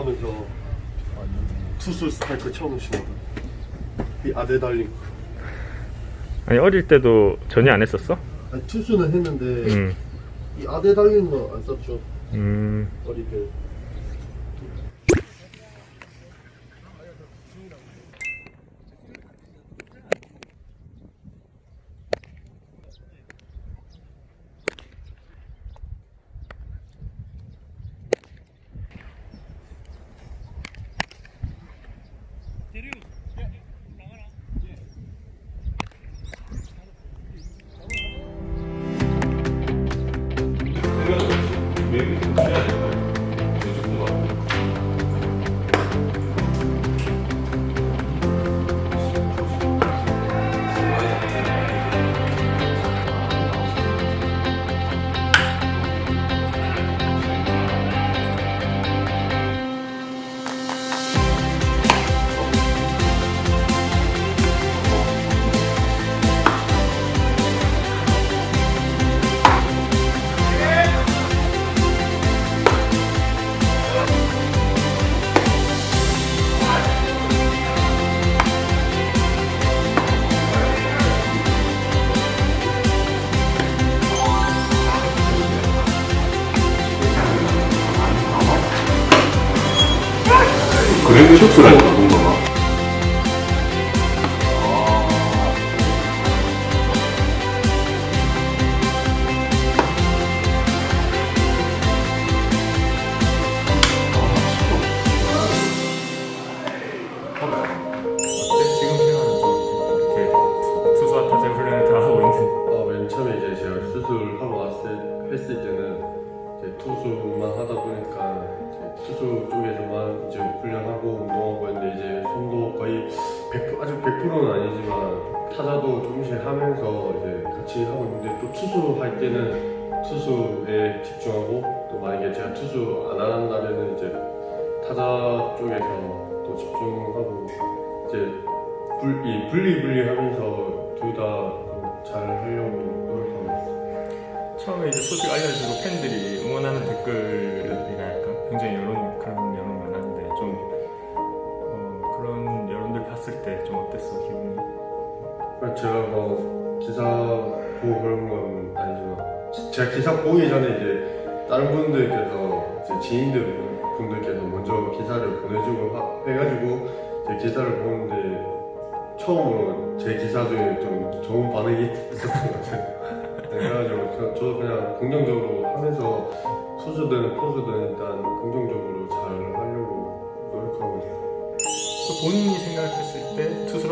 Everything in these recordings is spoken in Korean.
하면서 투수 스파이크 처음 신거든. 이 아대 달린. 아니 어릴 때도 전혀 안 했었어? 아니, 투수는 했는데 음. 이거안 썼죠. 음. 어릴 때. 그랜드 셔츠라는 건가 봐. 지금 생각하면 이렇게 투수와 타자 훈련을 다 하고 있는 어, 맨 처음에 이제 제가 수술하러 왔을 했을 때는 이제 투수만 하다 보니까 이제 투수 이제 훈련하고 운동하고 했는데 이제 손도 거의 100% 아직 100%는 아니지만 타자도 조금씩 하면서 이제 같이 하고 있는데 또 투수 할 때는 투수에 집중하고 또 만약에 제가 투수 안 한다면은 이제 타자 쪽에서 또 집중하고 이제 불, 이 분리 분리 하면서 둘 다 잘 하려고 노력하고 있어요. 처음에 이제 소식 알려주고 팬들이 응원하는 댓글이랄까 굉장히 여론 그런 봤을 때 좀 어땠어 기분이? 제가 뭐 기사 보고 그런 건 아니지만 제가 기사 보기 전에 이제 다른 분들께서 이제 지인들 분들께서 먼저 기사를 보내주고 하- 해가지고 제 기사를 보는데 처음으로 제 기사 중에 좀 좋은 반응이 있었던 것 같아요. 네, 그래가지고 저, 저도 그냥 긍정적으로 하면서 투수든 포수든 일단 긍정적으로 잘 하려고 노력하고 있어요. 또 본인이 생각했을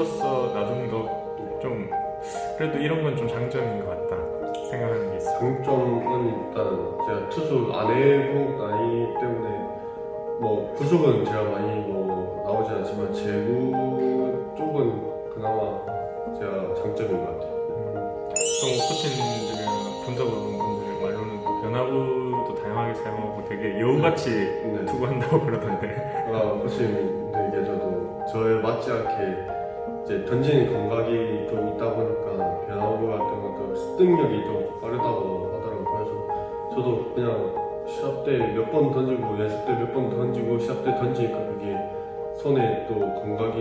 때 투수로서 나좀더좀 그래도 이런 건 좀 장점인 것 같다 생각하는 게 있어. 장점은 일단 제가 투수 안 해본 나이 때문에 뭐 구속은 제가 많이 뭐 나오지 않지만 제구 쪽은 그나마 제가 장점인 것 같아요. 또 코치님들 분석을 하는 분들 말로는 또 변화구도 다양하게 사용하고 되게 여우같이 네. 투구한다고 그러던데. 아, 코치님들께서도 저에 맞지 않게 이제 던지는 감각이 좀 있다 보니까 변화구 같은 것도 습득력이 좀 빠르다고 하더라고요. 그래서 저도 그냥 시합 때 몇 번 던지고 연습 때 몇 번 던지고 시합 때 던지니까 그게 손에 또 감각이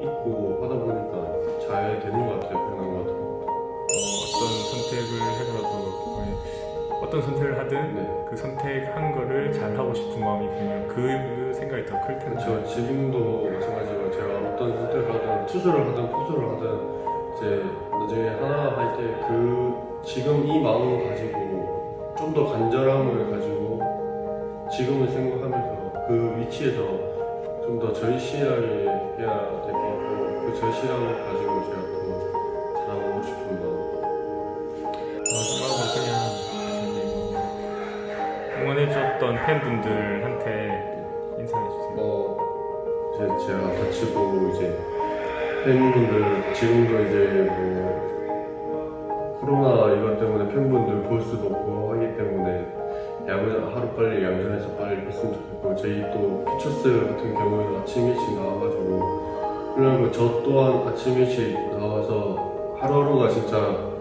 있고 하다 보니까 잘 되는 것 같아요. 변화구 같은 거. 어, 어떤 선택을 해서라도 어떤 선택을 하든 네. 그 선택한 거를 잘 하고 싶은 마음이 분명 그 생각이 더 클 텐데. 그렇죠. 지금도 마찬가지로 제가 어떤 선택을 하든 투수를 하든 포수를 하든 이제 나중에 하나 할 때 그 지금 이 마음을 가지고 좀 더 간절함을 가지고 지금을 생각하면서 그 위치에서 좀 더 절실하게 해야 될 것 같고 그 절실함을 가지고 제가 응원해줬던 팬분들한테 인사해 주세요. 뭐 이제 제가 같이 보고 이제 팬분들 지금도 이제 뭐 코로나 이것 때문에 팬분들 볼 수도 없고 하기 때문에 야구 하루 빨리 양전해서 빨리 했으면 좋겠고 저희 또 피처스 같은 경우에는 아침 일찍 나와가지고 그리고 저 또한 아침 일찍 나와서 하루하루가 진짜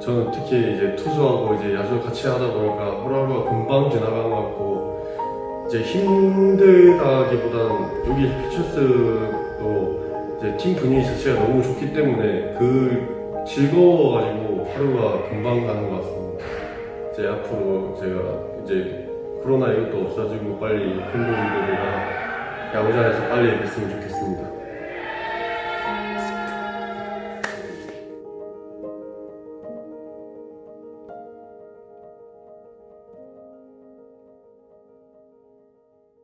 저는 특히 이제 투수하고 이제 야수 같이 하다 보니까 하루하루가 금방 지나간 것 같고 이제 힘들다기보단 여기 피처스도 이제 팀 분위기 자체가 너무 좋기 때문에 그 즐거워가지고 하루가 금방 가는 것 같습니다. 이제 앞으로 제가 이제 코로나 이것도 없어지고 빨리 팬분들이랑 야구장에서 빨리 뵀으면 좋겠습니다.